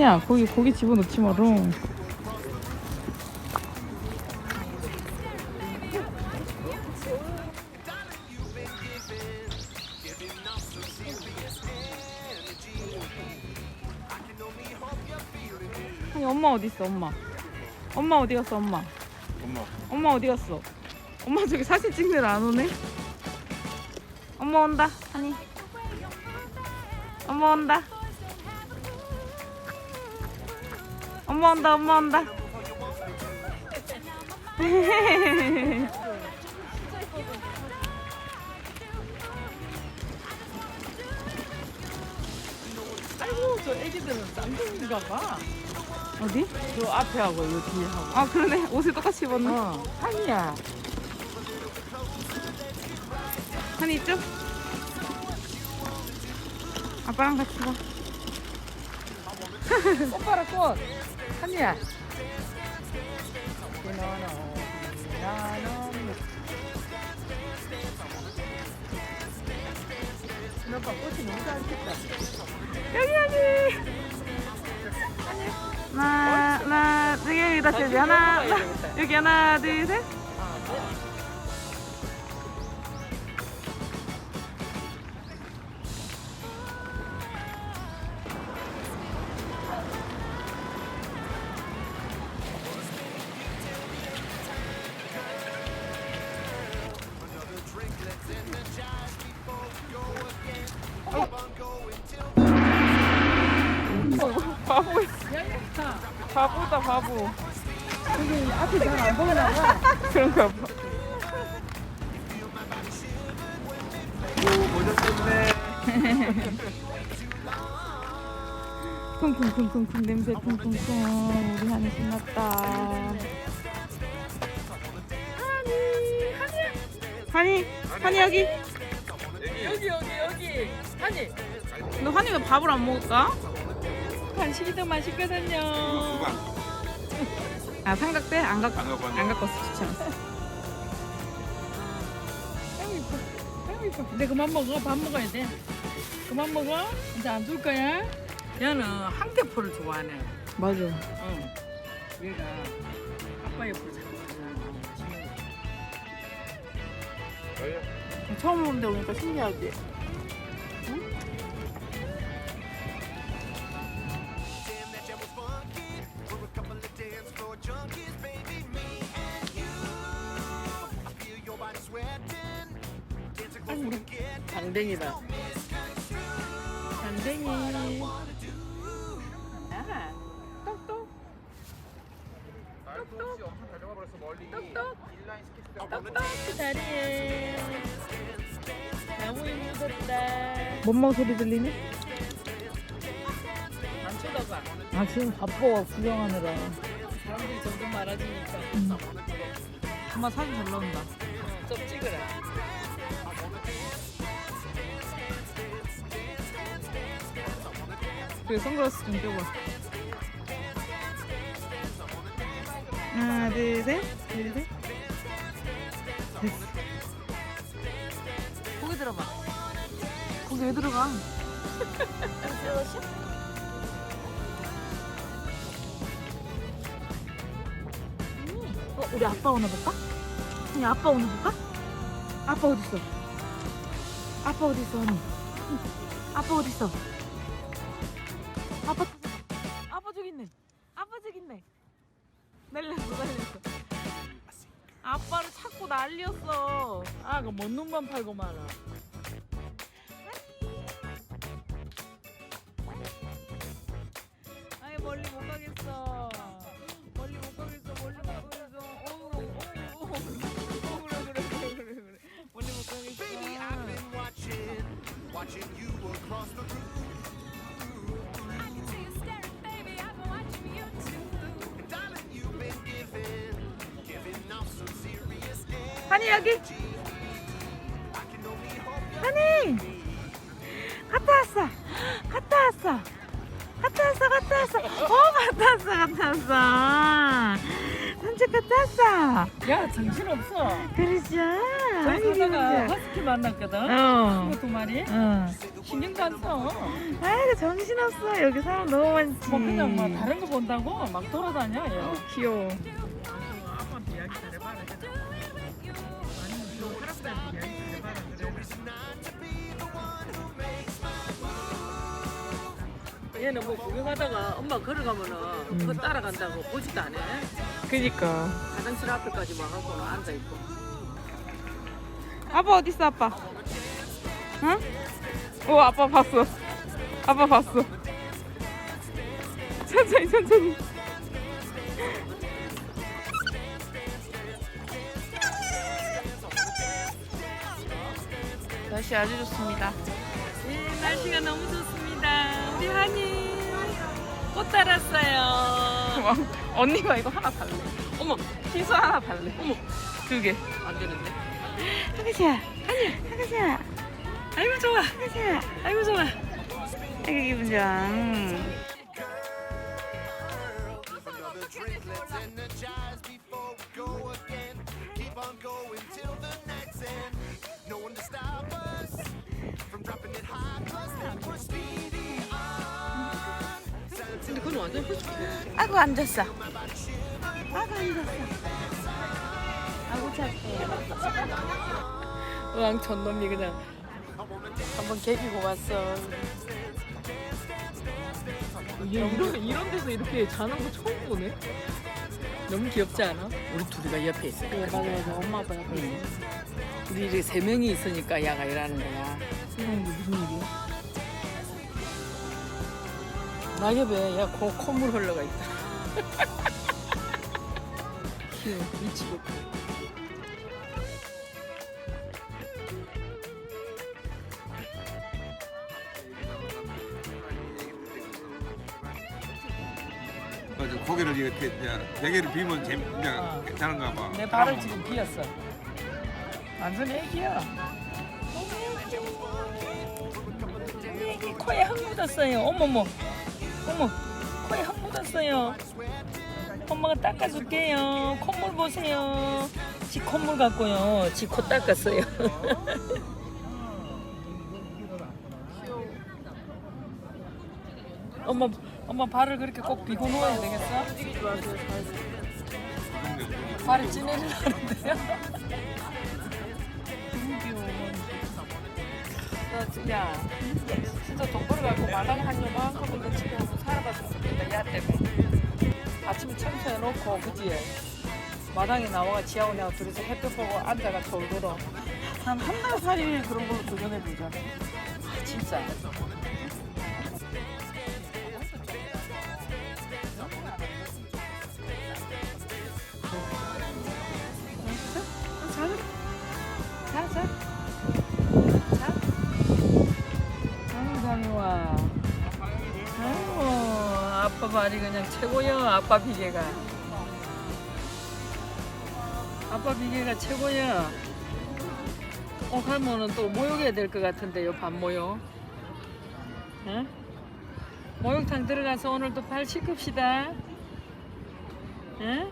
한이야. 거기 고기 집어넣지 마라. 아니 엄마 어디 있어 엄마? 엄마 어디 갔어 엄마? 엄마. 엄마 어디 갔어? 엄마 저기 사진 찍느라 안 오네? 엄마 온다 한이 엄마 온다 엄마 온다 엄마 온다 아이고 저 애기들은 쌍둥이인가 봐. 어디? 저 앞에 하고 요 뒤에 하고. 아 그러네 옷을 똑같이 입었네 어, 한이야. 한이 있죠? 아빠랑 같이 가 꽃봐라 꽃. 한이야. 여기 여기 하나 여기 여기 하나 여기 하나 둘 셋 바보다 바보 여기 앞에 잘안 보이나 봐. 그런가 봐 쿵쿵쿵쿵쿵 냄새 쿵쿵쿵 우리 한이 신났다 한이 한이 여기 여기 여기 여기. 한이. 너 한이 왜 밥을 안 먹을까? 간식이도 맛있거든요 아 삼각대? 안 갖고 안 갖고 왔네. 안 갖고 왔어 귀찮았어 아이고 이뻐. 아이고 이뻐. 근데 그만 먹어. 밥 먹어야 돼. 그만 먹어. 이제 안 줄 거야. 얘는 한개포를 좋아하네. 맞아 응. 얘가 아빠 옆으로 자꾸 가잖아. 처음 오는데 오니까 신기하지? 장댕이다. 장댕이. 아, 똑똑. 똑똑 엄청 잘 잡아버렸어 멀리 똑똑. 인라인 스케이트 똑똑 그 자리에. 나무에 묻었다. 뭔마 소리 들리네? 안 쳐다봐. 아 지금 바빠 구경하느라 사람들이 점점 많아지니까. 엄마 사진 잘 나온다 어, 좀 찍으라. 그래 선글라스 좀 껴봐 하나 둘셋 둘셋 됐어 고기 들어봐 고기 왜 들어가 어 우리 아빠 오나 볼까? 아니 아빠 오나 볼까? 아빠 어딨어? 아빠 어딨어 언니 아빠 어딨어? 날렸어 날렸어. 아빠를 찾고 난리였어. 아, 그 먼 놈만 팔고 말아. 아니 멀리 못 가겠어. 멀리 못 가겠어. 멀리 못 가겠어. 어우 어우 어우. 어, 그래 그래 그래 그래 그래. 멀리 못 가겠어. Baby, I've been watching, watching you across the room. 한이 여기. 한이. 갔다 왔어. 갔다 왔어. 갔다 왔어. 갔다 왔어. 어 갔다 왔어. 갔다 왔어. 산책 갔다 왔어. 야, 정신없어. 그러죠. 저 아이고, 사다가. 허스키 만났거든. 어. 친구 두 마리. 응. 신경도 안 써. 아이고 정신없어. 여기 사람 너무 많지. 뭐 그냥 뭐 다른 거 본다고 막 돌아다녀. 얘. 귀여워. 얘는 뭐 구경하다가 엄마 걸어가면은 그거 따라간다고 보지도 않아. 그니까. 화장실 앞에까지 와갖고는 앉아 있고. 아빠 어디 있어 아빠? 응? 오 아빠 봤어. 아빠 봤어. 천천히 천천히. 날씨 아주 좋습니다. 네, 날씨가 너무 좋습니다. 우리 한이 꽃 달았어요. 와, 언니가 이거 하나 달래. 어머, 희수 하나 달래. 어머, 두 개. 안 되는데. 하가샤. 아니야. 하가샤. 아이고 좋아, 하가샤. 아이고 좋아. 아이고 기분 좋아. 음. 완전. 아이고 앉았어. 아이고 앉았어. 아이고 착해. 왕 전놈이 그냥 한번 개기고 왔어. 이런 이런 데서 이렇게 자는 거 처음 보네. 너무 귀엽지 않아? 우리 둘이가 옆에 있어. 그래 맞아 맞아 엄마 아빠 옆에 있어. 우리 이제 세 명이 있으니까 야가 일하는 거야. 게 무슨 일이야? 낙엽에 야 코, 콧물 흘러가 있다. 귀여워, 미치겠다. 맞아 고개를 이렇게 이제 베개를 비면 재미 이제 괜찮은가 봐. 내 발을 지금 비었어. 완전 애기야. 애기 코에 흙 묻었어요. 어머머. 어머. 코에 흙 묻었어요. 엄마가 닦아줄게요. 콧물 보세요. 지 콧물 같고요. 지 코 닦았어요. 엄마, 엄마 발을 그렇게 꼭 비고 누워야 되겠어? 발이 찌내리려는데요? 나, 야, 진짜 돈 벌어갖고 마당 한 요만큼은 더 집에 와서 살아봤으면 좋겠다, 야 때문에. 아침에 청소해놓고, 그지? 마당에 나와가 지하오냐고 둘이서 햇볕 보고 앉아가 돌돌어. 한 한 달 살이 그런 걸로 도전해보자. 아, 진짜. 발이 그냥 최고야, 아빠 비계가. 아빠 비계가 최고야. 어, 갈모는 또 모욕해야 될 것 같은데요, 밥 모욕. 응? 목욕탕 들어가서 오늘 또발 씻읍시다. 응?